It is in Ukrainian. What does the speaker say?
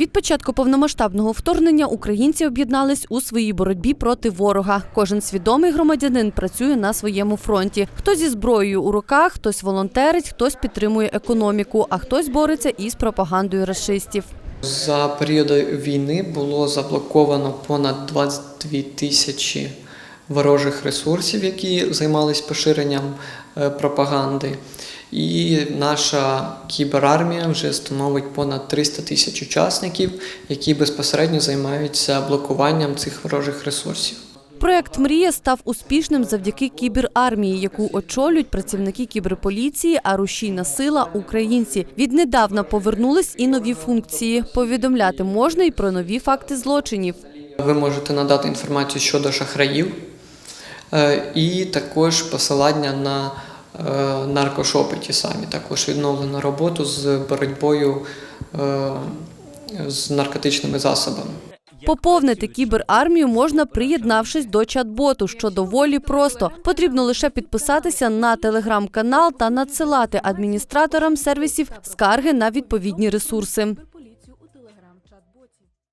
Від початку повномасштабного вторгнення українці об'єднались у своїй боротьбі проти ворога. Кожен свідомий громадянин працює на своєму фронті. Хтось зі зброєю у руках, хтось волонтерить, хтось підтримує економіку, а хтось бореться із пропагандою расистів. За період війни було заблоковано понад 22 тисячі ворожих ресурсів, які займалися поширенням е, пропаганди. І наша кіберармія вже становить понад 300 тисяч учасників, які безпосередньо займаються блокуванням цих ворожих ресурсів. Проект Мрія став успішним завдяки кіберармії, яку очолюють працівники кіберполіції, а рушійна сила українці. Віднедавна повернулись і нові функції. Повідомляти можна і про нові факти злочинів. Ви можете надати інформацію щодо шахраїв і також посилання на е, наркошопи ті самі. Також відновлено роботу з боротьбою е, з наркотичними засобами. Поповнити кіберармію можна приєднавшись до чат-боту, що доволі просто. Потрібно лише підписатися на телеграм-канал та надсилати адміністраторам сервісів скарги на відповідні ресурси.